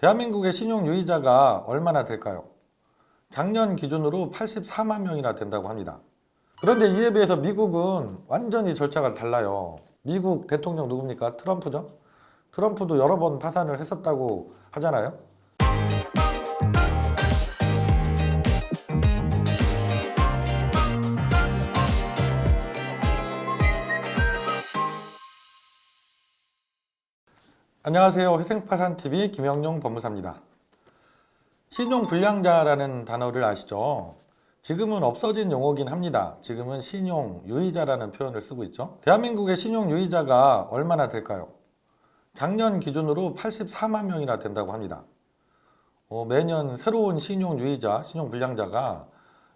대한민국의 신용 유의자가 얼마나 될까요? 작년 기준으로 84만 명이나 된다고 합니다. 그런데 이에 비해서 미국은 완전히 절차가 달라요. 미국 대통령 누굽니까? 트럼프죠? 트럼프도 여러 번 파산을 했었다고 하잖아요. 안녕하세요. 회생파산TV 김영용 법무사입니다. 신용불량자라는 단어를 아시죠? 지금은 없어진 용어긴 합니다. 지금은 신용유의자라는 표현을 쓰고 있죠. 대한민국의 신용유의자가 얼마나 될까요? 작년 기준으로 84만 명이나 된다고 합니다. 어, 매년 새로운 신용유의자, 신용불량자가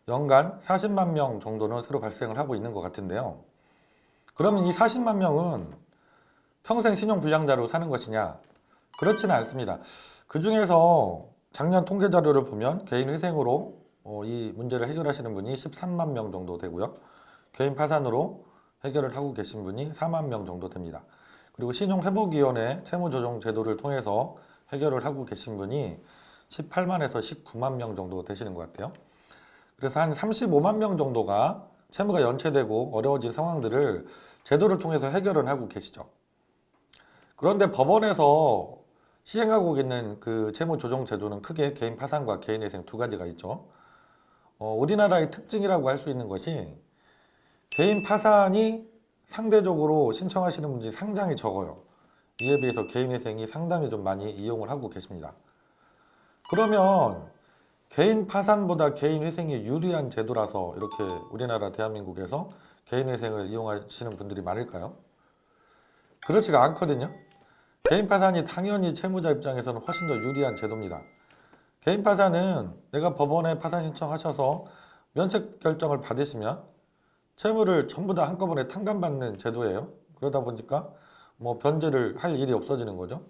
연간 40만 명 정도는 새로 발생을 하고 있는 것 같은데요. 그러면 이 40만 명은 평생 신용불량자로 사는 것이냐? 그렇지는 않습니다. 그 중에서 작년 통계 자료를 보면 개인 회생으로 어, 이 문제를 해결하시는 분이 13만 명 정도 되고요. 개인 파산으로 해결을 하고 계신 분이 4만 명 정도 됩니다. 그리고 신용회복위원회 채무조정 제도를 통해서 해결을 하고 계신 분이 18만에서 19만 명 정도 되시는 것 같아요. 그래서 한 35만 명 정도가 채무가 연체되고 어려워진 상황들을 제도를 통해서 해결을 하고 계시죠. 그런데 법원에서 시행하고 있는 그 채무 조정 제도는 크게 개인 파산과 개인 회생 두 가지가 있죠. 어, 우리나라의 특징이라고 할 수 있는 것이 개인 파산이 상대적으로 신청하시는 분들이 상당히 적어요. 이에 비해서 개인 회생이 상당히 좀 많이 이용을 하고 계십니다. 그러면 개인 파산보다 개인 회생이 유리한 제도라서 이렇게 우리나라 대한민국에서 개인 회생을 이용하시는 분들이 많을까요? 그렇지가 않거든요. 개인 파산이 당연히 채무자 입장에서는 훨씬 더 유리한 제도입니다. 개인 파산은 내가 법원에 파산 신청하셔서 면책 결정을 받으시면 채무를 전부 다 한꺼번에 탕감받는 제도예요. 그러다 보니까 뭐 변제를 할 일이 없어지는 거죠.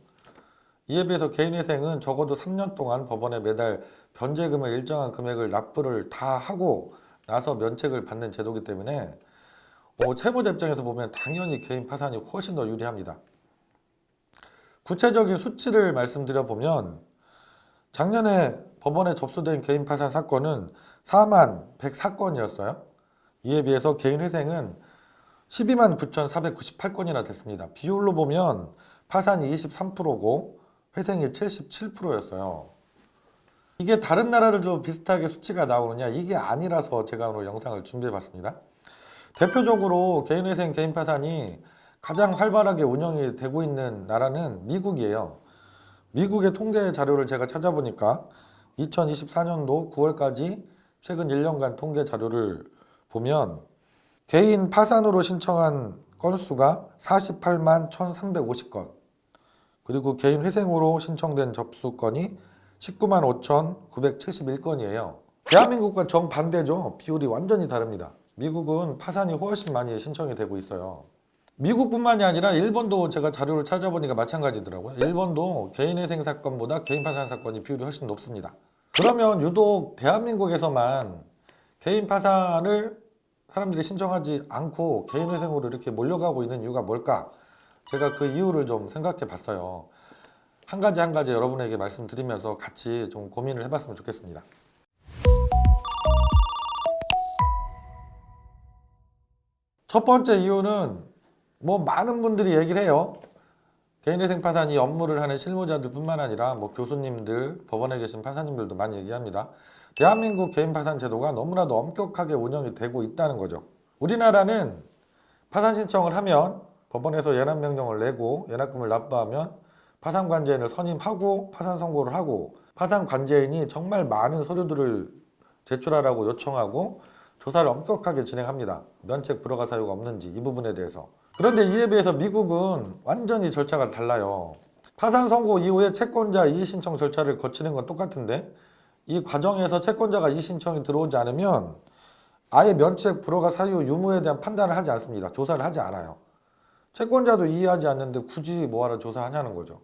이에 비해서 개인회생은 적어도 3년 동안 법원에 매달 변제금의 일정한 금액을 납부를 다 하고 나서 면책을 받는 제도이기 때문에 뭐 채무자 입장에서 보면 당연히 개인 파산이 훨씬 더 유리합니다. 구체적인 수치를 말씀드려 보면 작년에 법원에 접수된 개인 파산 사건은 4만 104건이었어요. 이에 비해서 개인 회생은 12만 9,498건이나 됐습니다. 비율로 보면 파산이 23%고 회생이 77%였어요. 이게 다른 나라들도 비슷하게 수치가 나오느냐? 이게 아니라서 제가 오늘 영상을 준비해 봤습니다. 대표적으로 개인회생, 개인파산이 가장 활발하게 운영이 되고 있는 나라는 미국이에요. 미국의 통계 자료를 제가 찾아보니까 2024년도 9월까지 최근 1년간 통계 자료를 보면 개인 파산으로 신청한 건수가 48만 1,350건 그리고 개인 회생으로 신청된 접수 건이 19만 5,971건이에요. 대한민국과 정반대죠. 비율이 완전히 다릅니다. 미국은 파산이 훨씬 많이 신청이 되고 있어요. 미국뿐만이 아니라 일본도 제가 자료를 찾아보니까 마찬가지더라고요. 일본도 개인회생 사건보다 개인 파산 사건이 비율이 훨씬 높습니다. 그러면 유독 대한민국에서만 개인 파산을 사람들이 신청하지 않고 개인회생으로 이렇게 몰려가고 있는 이유가 뭘까? 제가 그 이유를 좀 생각해 봤어요. 한 가지 한 가지 여러분에게 말씀드리면서 같이 좀 고민을 해봤으면 좋겠습니다. 첫 번째 이유는 뭐 많은 분들이 얘기를 해요. 개인회생 파산이 업무를 하는 실무자들뿐만 아니라 뭐 교수님들, 법원에 계신 판사님들도 많이 얘기합니다. 대한민국 개인 파산 제도가 너무나도 엄격하게 운영이 되고 있다는 거죠. 우리나라는 파산 신청을 하면 법원에서 연합 명령을 내고 연합금을 납부하면 파산 관제인을 선임하고 파산 선고를 하고 파산 관제인이 정말 많은 서류들을 제출하라고 요청하고 조사를 엄격하게 진행합니다. 면책 불허가 사유가 없는지 이 부분에 대해서. 그런데 이에 비해서 미국은 완전히 절차가 달라요. 파산 선고 이후에 채권자 이의 신청 절차를 거치는 건 똑같은데 이 과정에서 채권자가 이의 신청이 들어오지 않으면 아예 면책 불허가 사유 유무에 대한 판단을 하지 않습니다. 조사를 하지 않아요. 채권자도 이해하지 않는데 굳이 뭐하러 조사하냐는 거죠.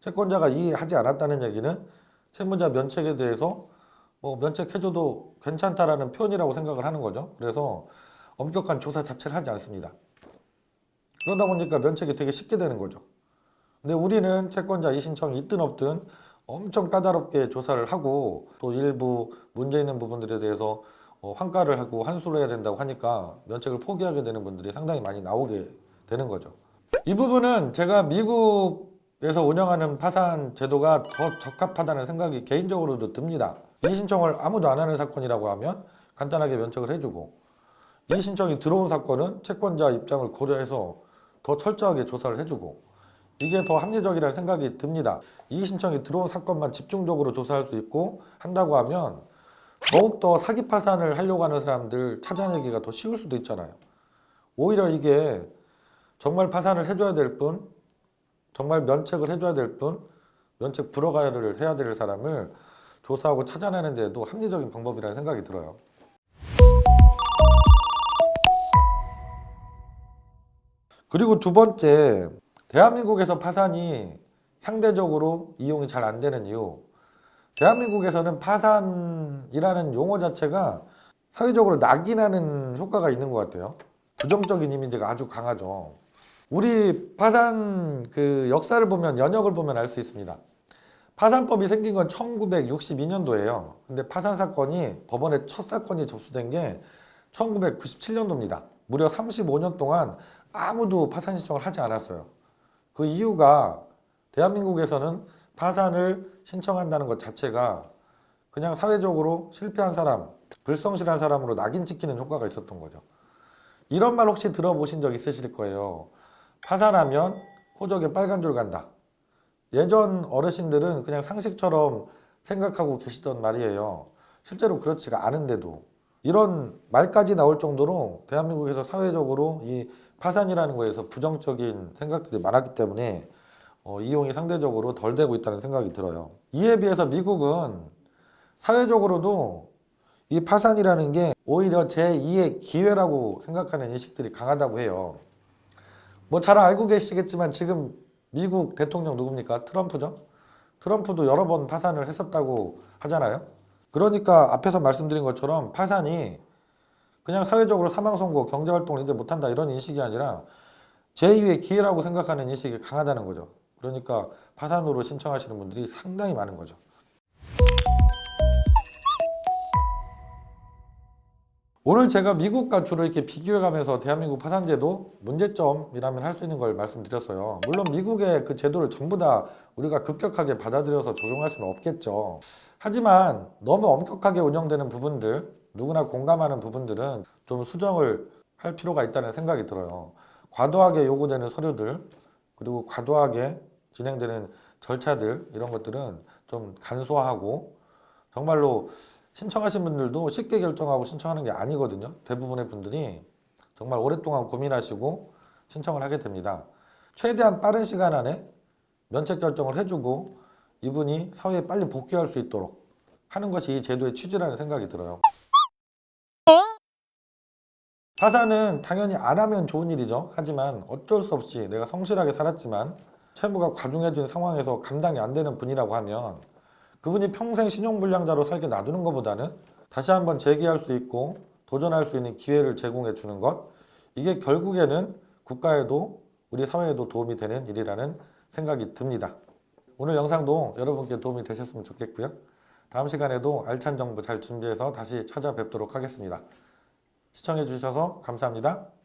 채권자가 이해하지 않았다는 얘기는 채무자 면책에 대해서 뭐 면책해줘도 괜찮다라는 표현이라고 생각을 하는 거죠. 그래서 엄격한 조사 자체를 하지 않습니다. 그러다 보니까 면책이 되게 쉽게 되는 거죠. 근데 우리는 채권자 이신청이 있든 없든 엄청 까다롭게 조사를 하고 또 일부 문제 있는 부분들에 대해서 어, 환가를 하고 환수를 해야 된다고 하니까 면책을 포기하게 되는 분들이 상당히 많이 나오게 되는 거죠. 이 부분은 제가 미국에서 운영하는 파산 제도가 더 적합하다는 생각이 개인적으로도 듭니다. 이 신청을 아무도 안 하는 사건이라고 하면 간단하게 면책을 해주고 이 신청이 들어온 사건은 채권자 입장을 고려해서 더 철저하게 조사를 해주고 이게 더 합리적이라는 생각이 듭니다. 이 신청이 들어온 사건만 집중적으로 조사할 수 있고 한다고 하면 더욱더 사기 파산을 하려고 하는 사람들 찾아내기가 더 쉬울 수도 있잖아요. 오히려 이게 정말 파산을 해줘야 될 뿐, 정말 면책을 해줘야 될 뿐, 면책 불허가를 해야 될 사람을 조사하고 찾아내는 데도 합리적인 방법이라는 생각이 들어요. 그리고 두 번째, 대한민국에서 파산이 상대적으로 이용이 잘 안 되는 이유. 대한민국에서는 파산이라는 용어 자체가 사회적으로 낙인하는 효과가 있는 것 같아요. 부정적인 이미지가 아주 강하죠. 우리 파산 그 역사를 보면 연역을 보면 알 수 있습니다. 파산법이 생긴 건 1962년도예요. 근데 파산 사건이 법원에 첫 사건이 접수된 게 1997년도입니다. 무려 35년 동안 아무도 파산 신청을 하지 않았어요. 그 이유가 대한민국에서는 파산을 신청한다는 것 자체가 그냥 사회적으로 실패한 사람, 불성실한 사람으로 낙인 찍히는 효과가 있었던 거죠. 이런 말 혹시 들어보신 적 있으실 거예요. 파산하면 호적에 빨간 줄 간다. 예전 어르신들은 그냥 상식처럼 생각하고 계시던 말이에요. 실제로 그렇지가 않은데도 이런 말까지 나올 정도로 대한민국에서 사회적으로 이 파산이라는 거에서 부정적인 생각들이 많았기 때문에 어, 이용이 상대적으로 덜 되고 있다는 생각이 들어요. 이에 비해서 미국은 사회적으로도 이 파산이라는 게 오히려 제2의 기회라고 생각하는 인식들이 강하다고 해요. 뭐 잘 알고 계시겠지만 지금 미국 대통령 누굽니까? 트럼프죠? 트럼프도 여러 번 파산을 했었다고 하잖아요. 그러니까 앞에서 말씀드린 것처럼 파산이 그냥 사회적으로 사망 선고, 경제 활동을 이제 못한다 이런 인식이 아니라 제2의 기회라고 생각하는 인식이 강하다는 거죠. 그러니까 파산으로 신청하시는 분들이 상당히 많은 거죠. 오늘 제가 미국과 주로 이렇게 비교해가면서 대한민국 파산제도 문제점이라면 할 수 있는 걸 말씀드렸어요. 물론 미국의 그 제도를 전부 다 우리가 급격하게 받아들여서 적용할 수는 없겠죠. 하지만 너무 엄격하게 운영되는 부분들, 누구나 공감하는 부분들은 좀 수정을 할 필요가 있다는 생각이 들어요. 과도하게 요구되는 서류들, 그리고 과도하게 진행되는 절차들, 이런 것들은 좀 간소화하고 정말로 신청하신 분들도 쉽게 결정하고 신청하는 게 아니거든요. 대부분의 분들이 정말 오랫동안 고민하시고 신청을 하게 됩니다. 최대한 빠른 시간 안에 면책 결정을 해주고 이분이 사회에 빨리 복귀할 수 있도록 하는 것이 이 제도의 취지라는 생각이 들어요. 파산은 당연히 안 하면 좋은 일이죠. 하지만 어쩔 수 없이 내가 성실하게 살았지만 채무가 과중해진 상황에서 감당이 안 되는 분이라고 하면 그분이 평생 신용불량자로 살게 놔두는 것보다는 다시 한번 재기할 수 있고 도전할 수 있는 기회를 제공해 주는 것 이게 결국에는 국가에도 우리 사회에도 도움이 되는 일이라는 생각이 듭니다. 오늘 영상도 여러분께 도움이 되셨으면 좋겠고요. 다음 시간에도 알찬 정보 잘 준비해서 다시 찾아뵙도록 하겠습니다. 시청해 주셔서 감사합니다.